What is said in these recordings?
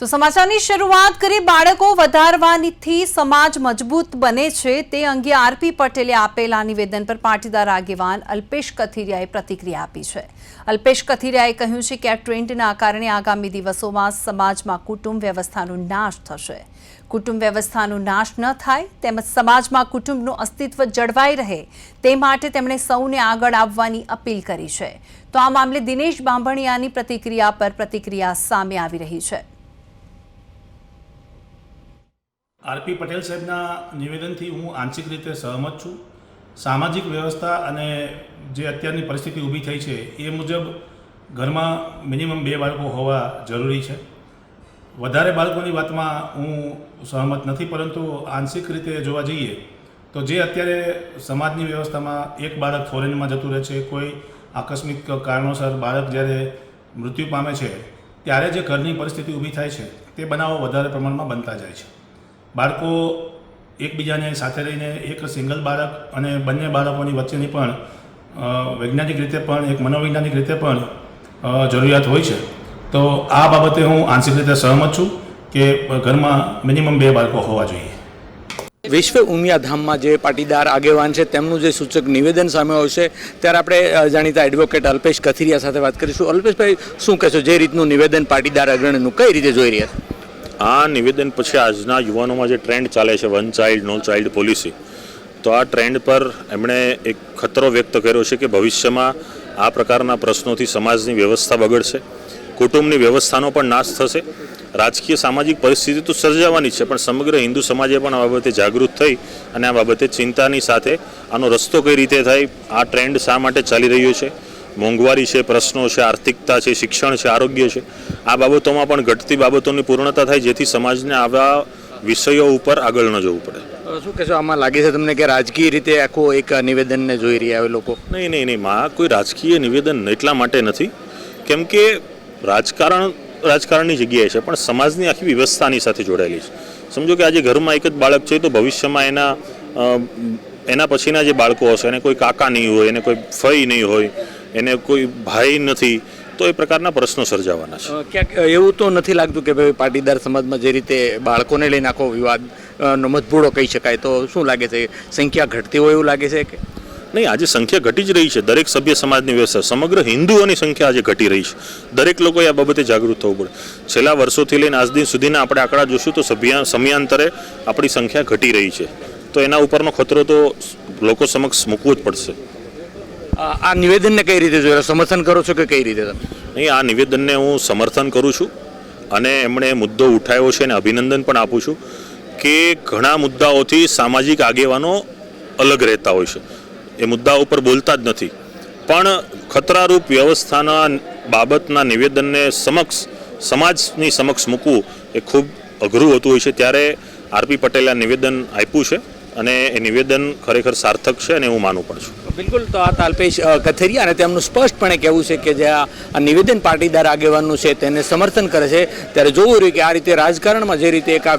તો સમાચારની શરૂઆત કરી બાળકો વધારવાથી સમાજ મજબૂત બને છે. તે અંગે આરપી પટેલે આપેલા નિવેદન પર પાટીદાર આગેવાન અલ્પેશ કથિરિયાએ પ્રતિક્રિયા આપી છે. અલ્પેશ કથિરિયાએ કહ્યું છે કે આ ટ્રેન્ડના કારણે આગામી દિવસોમાં સમાજમાં કુટુંબ વ્યવસ્થાનો નાશ થશે. કુટુંબ વ્યવસ્થાનો નાશ ન થાય, તેમજ સમાજમાં કુટુંબનું અસ્તિત્વ જળવાઈ રહે, તે માટે તેમણે સૌને આગળ આવવાની અપીલ કરી છે. તો આ મામલે દિનેશ બાંભણિયાની પ્રતિક્રિયા પર પ્રતિક્રિયા સામે આવી રહી છે. આરપી પટેલ સાહેબના નિવેદનથી હું આંશિક રીતે સહમત છું. સામાજિક વ્યવસ્થા અને જે અત્યારની પરિસ્થિતિ ઊભી થઈ છે, એ મુજબ ઘરમાં મિનિમમ બે બાળકો હોવા જરૂરી છે. વધારે બાળકોની વાતમાં હું સહમત નથી, પરંતુ આંશિક રીતે જોવા જઈએ તો જે અત્યારે સમાજની વ્યવસ્થામાં એક બાળક ફોરેનમાં જતું રહે છે, કોઈ આકસ્મિક કારણોસર બાળક જ્યારે મૃત્યુ પામે છે, ત્યારે જે ઘરની પરિસ્થિતિ ઊભી થાય છે, તે બનાવો વધારે પ્રમાણમાં બનતા જાય છે. બાળકો એકબીજાને સાથે રહીને, એક સિંગલ બાળક અને બંને બાળકોની વચ્ચેની પણ વૈજ્ઞાનિક રીતે પણ, એક મનોવૈજ્ઞાનિક રીતે પણ જરૂરિયાત હોય છે. તો આ બાબતે હું આંશિક રીતે સહમત છું કે ઘરમાં મિનિમમ બે બાળકો હોવા જોઈએ. વિશ્વ ઉમિયાધામમાં જે પાટીદાર આગેવાન છે, તેમનું જે સૂચક નિવેદન સામે આવશે ત્યારે આપણે જાણીતા એડવોકેટ અલ્પેશ કથિરિયા સાથે વાત કરીશું. અલ્પેશભાઈ, શું કહેશો, જે રીતનું નિવેદન પાટીદાર અગ્રણીનું કઈ રીતે જોઈ રહ્યા છે? આ નિવેદન પછી આજના યુવાનોમાં જે ટ્રેન્ડ ચાલે છે, one child, no child policy, તો આ ટ્રેન્ડ પર એમણે એક ખતરો વ્યક્ત કર્યો છે કે ભવિષ્યમાં આ પ્રકારના પ્રશ્નોથી સમાજની વ્યવસ્થા બગડશે, કુટુંબની વ્યવસ્થાનો પણ નાશ થશે, રાજકીય સામાજિક પરિસ્થિતિ તો સર્જાવાની છે, પણ સમગ્ર હિન્દુ સમાજે પણ આ બાબતે જાગૃત થઈ અને આ બાબતે ચિંતાની સાથે આનો રસ્તો કઈ રીતે થાય, આ ટ્રેન્ડ શા માટે ચાલી રહ્યો છે મોંઘવારી છે પ્રશ્નો છે આર્થિકતા છે શિક્ષણ છે આરોગ્ય છે આ બાબતોમાં પણ ઘટતી બાબતોની પૂર્ણતા થાય જેથી સમાજને આવા વિષયો ઉપર આગળ ન જવું પડે. શું કહેશો? આમાં લાગે છે તમને કે રાજકીય રીતે આખું એક નિવેદનને જોઈ રહ્યા હોય લોકો? નહીં નહીં નહીં માં કોઈ રાજકીય નિવેદન એટલા માટે નથી. કેમ કે રાજકારણ રાજકારણની જગ્યાએ છે પણ સમાજની આખી વ્યવસ્થાની સાથે જોડાયેલી છે. સમજો કે આજે ઘરમાં એક જ બાળક છે તો ભવિષ્યમાં એના એના પછીના જે બાળકો હશે એને કોઈ કાકા નહીં હોય એને કોઈ ફઈ નહીં હોય એને કોઈ ભાઈ નથી તો એ પ્રકારના પ્રશ્નો સર્જાવાના છે. ક્યાંક એવું તો નથી લાગતું કે ભાઈ પાટીદાર સમાજમાં જે રીતે બાળકોને લઈને આખો વિવાદ મતભૂડો કહી શકાય તો શું લાગે છે? સંખ્યા ઘટતી હોય એવું લાગે છે કે? નહીં આજે સંખ્યા ઘટી જ રહી છે. દરેક સભ્ય સમાજની વ્યવસ્થા સમગ્ર હિન્દુઓની સંખ્યા આજે ઘટી રહી છે. દરેક લોકોએ આ બાબતે જાગૃત થવું પડે. છેલ્લા વર્ષોથી લઈને આજ દિન સુધીના આપણે આંકડા જોશું તો સભ્ય સમયાંતરે આપણી સંખ્યા ઘટી રહી છે. તો એના ઉપરનો ખતરો તો લોકો સમક્ષ મૂકવો જ પડશે. આ નિવેદનને કઈ રીતે જોઈ સમર્થન કરો છો કે કઈ રીતે તમે? નહીં, આ નિવેદનને હું સમર્થન કરું છું અને એમણે મુદ્દો ઉઠાવ્યો છે અને અભિનંદન પણ આપું છું કે ઘણા મુદ્દાઓથી સામાજિક આગેવાનો અલગ રહેતા હોય છે. એ મુદ્દા ઉપર બોલતા જ નથી. પણ ખતરારૂપ વ્યવસ્થાના બાબતના નિવેદનને સમક્ષ, સમાજની સમક્ષ મૂકવું એ ખૂબ અઘરું હોતું હોય છે. ત્યારે આરપી પટેલે આ નિવેદન આપ્યું છે. અને એ નિવેદન ખરેખર સાર્થક છે અને હું માનું પણ છું. બિલકુલ, તો આ તાલ્પેશ કથેરિયા અને તેમનું સ્પષ્ટપણે કહેવું છે કે જે આ નિવેદન પાટીદાર આગેવાનનું છે તેને સમર્થન કરે છે. ત્યારે જોવું રહ્યું કે આ રીતે રાજકારણમાં જે રીતે એક આ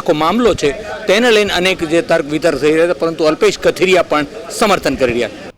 આખો મામલો છે, તેને લઈને અનેક જે તર્ક વિતર્ક થઈ રહ્યા છે, પરંતુ અલ્પેશ કથેરિયા પણ સમર્થન કરી રહ્યા